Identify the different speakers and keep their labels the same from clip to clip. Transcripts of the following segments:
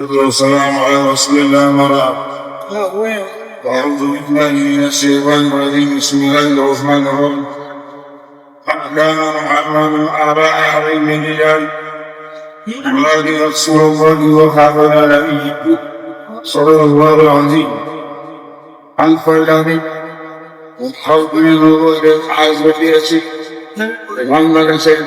Speaker 1: والسلام على رسول الله مرام أعوذ بالله من الشيطان الرجيم. بسم الله الرحمن الرحيم. كان محمد أبا أحد من رجال ولكن رسول الله وحافظ نبيه صلى الله العظيم عن فلان وحفظ الغير حازم اليسير محمد سيد.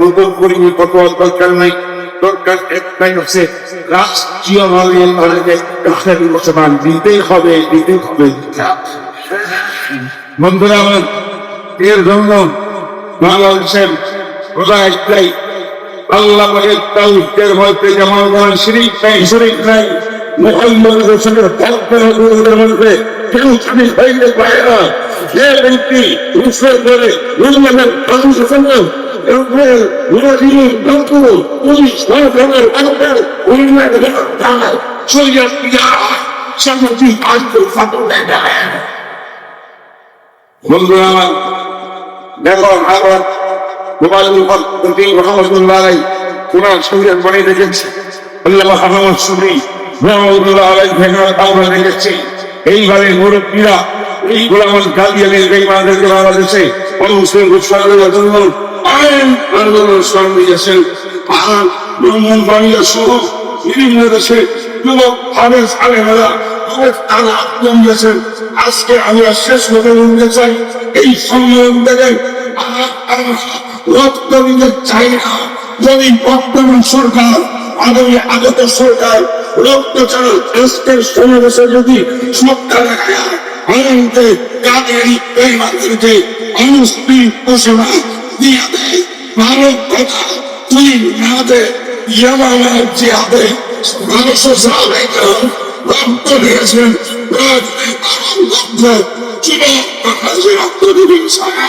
Speaker 1: নতুন করিনি ফতোয়া দরকার নাই দরকার একটাই হচ্ছে রাষ্ট্রীয় ভাবে কাছের মুসলমান দিতেই হবে দিতেই হবে। বন্ধুরা, আমার এর জন্য বাংলাদেশের খোদা একটাই আল্লাহ তাওহীদের মধ্যে যেমন কোন শিরিক নাই শিরিক নাই মুহাম্মদ রাসূলের তাকবীরের মধ্যে কেউ যদি হইলে পারে না, যে ব্যক্তি মুসলিম করে মুসলিমের বিরোধী দন্ত পুলিশ সরকারের আগে উন্নয়ন তার সৈয়দ পিয়া সামাজিক আন্তর ফাটল দেয় বন্ধুরা আমার দেখো, আমার মোবাইল প্রতি রহমতুল্লাহ আলাই কোরআন বনে রেখেছে আল্লাহ মোহাম্মদ সুরি রহমতুল্লাহ আলাই ভেঙে আমরা রেখেছি এইভাবে মুরব্বীরা এই গোলামত গালিয়ানের বেইমানদেরকে বাংলাদেশে মুসলিম ঘোষণার জন্য আইন আন্দোলন স্মরণ দিয়েছেন আর ব্রাহ্মণ বাংলা সহ বিভিন্ন দেশে আজকে আমরা শেষ বলতে চাই এই রক্ত দিতে চাই যদি বর্তমান সরকার আগামী আগত সরকার রক্ত ছাড়া যদি সরকার আনন্দে কাদেরই এই মাধ্যমে অনুষ্ঠিত ঘোষণা দিয়ে দেয় ভারত কথা তুই না দে ইয়ামানা জিয়াদে মানুষের সাথে রক্ত দিয়েছেন রক্ত যুবক রক্ত দিবি সারা